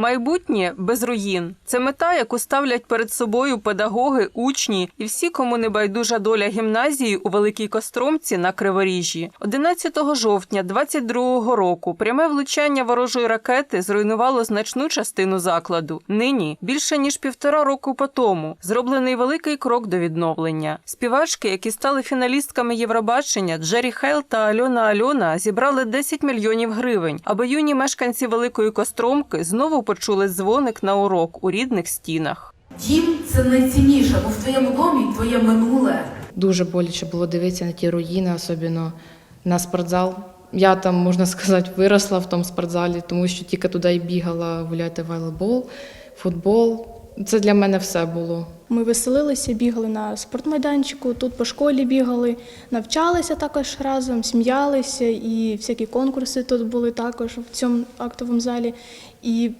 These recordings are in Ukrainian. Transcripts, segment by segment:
Майбутнє без руїн це мета, яку ставлять перед собою педагоги, учні і всі, кому не байдужа доля гімназії у Великій Костромці на Криворіжжі. 11 жовтня 22-го року пряме влучання ворожої ракети зруйнувало значну частину закладу. Нині більше ніж півтора року по тому зроблений великий крок до відновлення. Співачки, які стали фіналістками Євробачення, Джері Хейл та Альона Альона зібрали 10 мільйонів гривень, аби юні мешканці Великої Костромки знову почули дзвоник на урок у рідних стінах. Дім це найцінніше, бо в твоєму домі твоє минуле. Дуже боляче було дивитися на ті руїни, особливо на спортзал. Я там, можна сказати, виросла в тому спортзалі, тому що тільки туди й бігала гуляти волейбол, футбол. Це для мене все було. Ми веселилися, бігали на спортмайданчику, тут по школі бігали, навчалися також разом, сміялися, і всякі конкурси тут були також в цьому актовому залі. І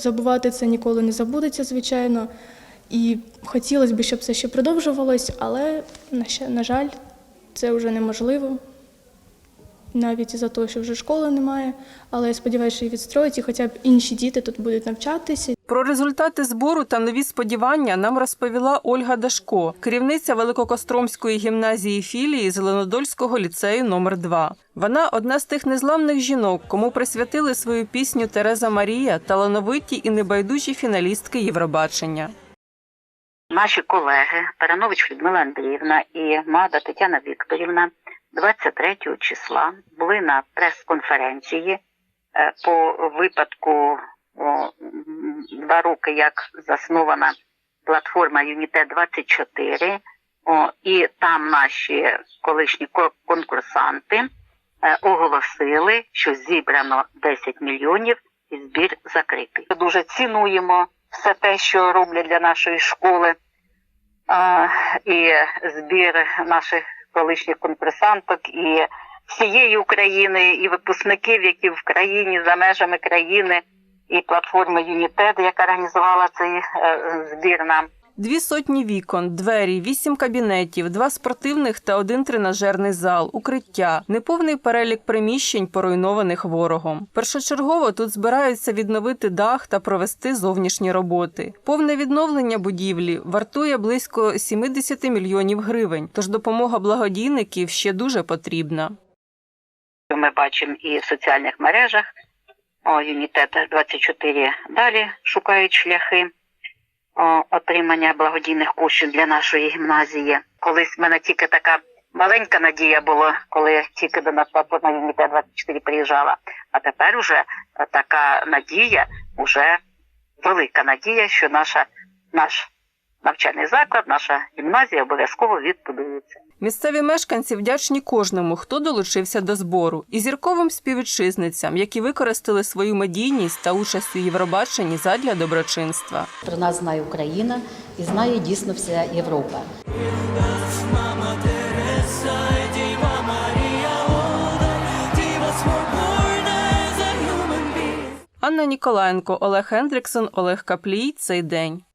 забувати це ніколи не забудеться, звичайно. І хотілося б, щоб це ще продовжувалось, але, на жаль, це вже неможливо. Навіть із-за того, що вже школи немає. Але я сподіваюся, що її відстроїть, і хоча б інші діти тут будуть навчатися, Про результати збору та нові сподівання нам розповіла Ольга Дашко, керівниця Великокостромської гімназії філії Зеленодольського ліцею номер 2 Вона одна з тих незламних жінок, кому присвятили свою пісню Тереза Марія талановиті і небайдужі фіналістки Євробачення. Наші колеги Перанович Людмила Андріївна і Мада Тетяна Вікторівна 23 числа були на прес-конференції е, по випадку о, два роки, як заснована платформа Юніте 24 О, і там наші колишні ко- конкурсанти е, оголосили, що зібрано 10 мільйонів і збір закритий. Дуже цінуємо все те, що роблять для нашої школи, і збір наших колишніх конкурсанток і всієї України, і випускників, які в країні за межами країни, і платформи Юнітед, яка організувала цей е, збір нам. Дві сотні вікон, двері, вісім кабінетів, два спортивних та один тренажерний зал, укриття, неповний перелік приміщень, поруйнованих ворогом. Першочергово тут збираються відновити дах та провести зовнішні роботи. Повне відновлення будівлі вартує близько 70 мільйонів гривень, тож допомога благодійників ще дуже потрібна. Ми бачимо і в соціальних мережах. О, Юнітет 24 далі шукають шляхи отримання благодійних коштів для нашої гімназії. Колись в мене тільки така маленька надія була, коли тільки до нас на Юніте 24 приїжджала. А тепер уже е, така надія, уже велика надія, що наша наш навчальний заклад, наша гімназія обов'язково відбудується. Місцеві мешканці вдячні кожному, хто долучився до збору, і зірковим співвітчизницям, які використали свою медійність та участь у Євробаченні задля доброчинства. Про нас знає Україна і знає дійсно вся Європа. Анна Ніколаєнко, Олег Хендриксон, Олег Каплій. Цей день.